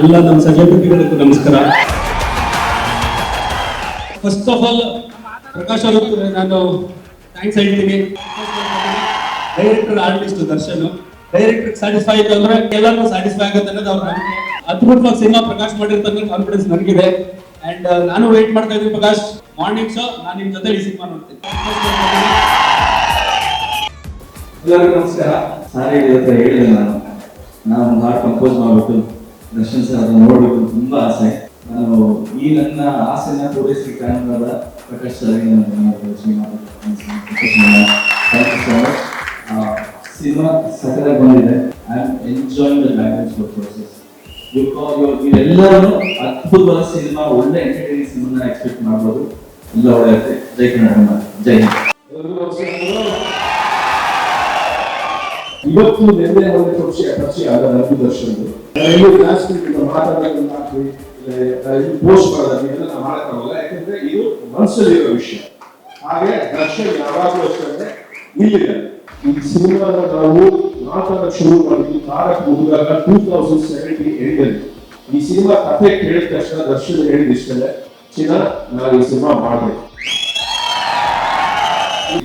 ಎಲ್ಲ ನಮ್ಮ ಸಹೋದ್ಯೋಗಿಗಳಿಗೂ ನಮಸ್ಕಾರ. ಫಸ್ಟ್ ಆಫ್ ಆಲ್ ಪ್ರಕಾಶ್ ಅವರು, ನಾನು ಥ್ಯಾಂಕ್ಸ್ ಹೇಳ್ತೀನಿ. Director artist Darshan. Director satisfy ಆಯ್ತು ಅಂದ್ರೆ ಎಲ್ಲರಿಗೂ ಸ್ಯಾಟಿಸ್ಫೈ ಆಗುತ್ತೆ ಅನ್ನೋದು ಅವ್ರ ಅದ್ಭುತವಾಗಿ ಸಿನಿಮಾ ಪ್ರಕಾಶ್ ಮಾಡಿರ್ತಾರೆ ಕಾನ್ಫಿಡೆನ್ಸ್ ನನಗಿದೆ. ಅಂಡ್ ನಾನು ವೇಟ್ ಮಾಡ್ತಾ ಇದ್ದೀನಿ ಪ್ರಕಾಶ್. ಮಾರ್ನಿಂಗ್ ಶೋ ನಾನು ನಿಮ್ ಜೊತೆ ಈ ಸಿನಿಮಾ ನೋಡ್ತೀನಿ. ಎಲ್ಲರಿಗೂ ನಮಸ್ಕಾರ. ಸಾರಿ ಹೇಳಿದೆ ನಾನು. ನಾನು ಹಾಡ್ ಕಂಪೋಸ್ ಮಾಡಬೇಕು ದರ್ಶನ್ ಸರ್ ನೋಡ್ಬೇಕು, ತುಂಬಾ ಆಸೆ. ನಾನು ಈ ನನ್ನ ಆಸೆನ ಪೂರೈಸಲಿಕ್ಕೆ ಕಾರಣವಾದ ಪ್ರಕಾಶ್ ಸರ್ ಸಿನಿಮಾ ಸಕಲಾಗಿ ಬಂದಿದೆ. I am enjoying the balance process ಎಲ್ಲರೂ ಅದ್ಭುತವಾದ ಸಿನಿಮಾ, ಒಳ್ಳೆ ಎಂಟರ್ಟೈನಿಂಗ್ ಸಿನಿಮಾ ಎಕ್ಸ್ಪೆಕ್ಟ್ ಮಾಡ್ಬೋದು. ಎಲ್ಲ ಒಳ್ಳೆ ಇರುತ್ತೆ. ಜೈ ಕನ್ನಡ, ಜೈ ಹಿಂದ್. ಇವತ್ತು ನಿನ್ನೆ ಒಂದು ಪಕ್ಷಿ ಪಕ್ಷಿ ಆದ ರಘು ದರ್ಶನ್. ಇದು ಪೋಸ್ಟ್ ಮಾಡೋದಾಗ್ಲಿ ನಾವು ಮಾಡಕ್ಕಾಗಲ್ಲ. ಯಾಕಂದ್ರೆ ಇದು ಮನಸ್ಸಲ್ಲಿ ಇರೋ ವಿಷಯ. ಹಾಗೆ ದರ್ಶನ್ ಯಾವಾಗಲೂ ಅಷ್ಟೇ ಇಲ್ಲಿದೆ. ಈ ಸಿನಿಮಾನ ನಾವು ಮಾತಾಡ ಶುರು ಮಾಡಿದ್ವಿ. ತಾರಕ್ ಮುಗಿದಾಗ ಟೂ ತೌಸಂಡ್ ಸೆವೆಂಟಿ ಏಟಲ್ಲಿ ಈ ಸಿನಿಮಾ ಕಥೆ ಕೇಳಿದ ತಕ್ಷಣ ದರ್ಶನ್ ಹೇಳಿದಿಷ್ಟೇ ಚಿನ್ನ, ನಾನು ಈ ಸಿನಿಮಾ ಮಾಡಬೇಕು.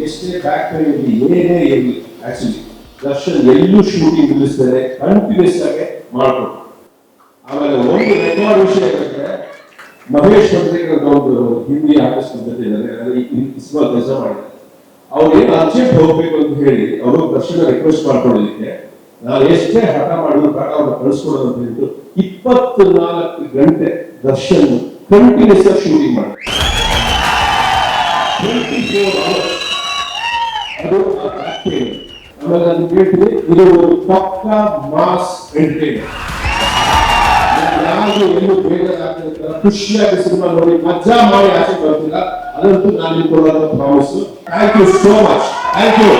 ಎಷ್ಟೇ ಬ್ಯಾಕ್ ಏನೇ ಇರಲಿ ಆಕ್ಚುಲಿ ದರ್ಶನ್ ಎಲ್ಲೂ ಶೂಟಿಂಗ್ ನಿಲ್ಲಿಸ್ತಾರೆ ಕಂಟಿನ್ಯೂಸ್ ಆಗಿ ಮಾಡ್ಕೊಂಡು ಆಮೇಲೆ ಒಂದು ರೆಕಾರ್ಡ್ ವಿಷಯ ಏನಂದ್ರೆ, ಮಹೇಶ್ ಅಂತ ಒಂದು ಹಿಂದಿ ಆರ್ಟಿಸ್ಟ್ ಅಂತ ಇದ್ದಾರೆ ಸಿನಿಮಾ ಕೆಲಸ ಮಾಡಿದ್ದಾರೆ. ಅವ್ರು ಏನು ಅರ್ಜೆಂಟ್ ಹೋಗ್ಬೇಕು ಅಂತ ಹೇಳಿ, ಅವರು ದರ್ಶನ ರಿಕ್ವೆಸ್ಟ್ ಮಾಡ್ಕೊಳ್ಳೋದಕ್ಕೆ ನಾನು ಎಷ್ಟೇ ಹಠ ಮಾಡಿದ್ರು ಕಾಟ ಅವ್ರನ್ನ ಕಳಿಸ್ಕೊಡೋದು ಅಂತ ಹೇಳಿದ್ರು, ಇಪ್ಪತ್ನಾಲ್ಕು ಗಂಟೆ ದರ್ಶನ್ ಕಂಟಿನ್ಯೂಸ್ ಆಗಿ ಶೂಟಿಂಗ್ ಮಾಡಿ ಟ್ವೆಂಟಿ ಫೋರ್ ಅದು. ಆಮೇಲೆ ನಾನು ಹೇಳ್ತೀನಿ ಇದು ಒಂದು ಪಕ್ಕ ಮಾಸ್ ಎಂಟರ್ಟೈನರ್ ಯಾರು ಎಲ್ಲೂ ಬೇಜಾರಾಗ್ತಿರ್ತಾರೆ ಖುಷಿಯಾಗಿ ಸಿನಿಮಾ ನೋಡಿ ಮಜಾ ಮಾಡಿ ಆಸೆ ಬರ್ತಿಲ್ಲ ಅದಂತೂ ನಾನು ಕೊಡೋದು promise thank you so much thank you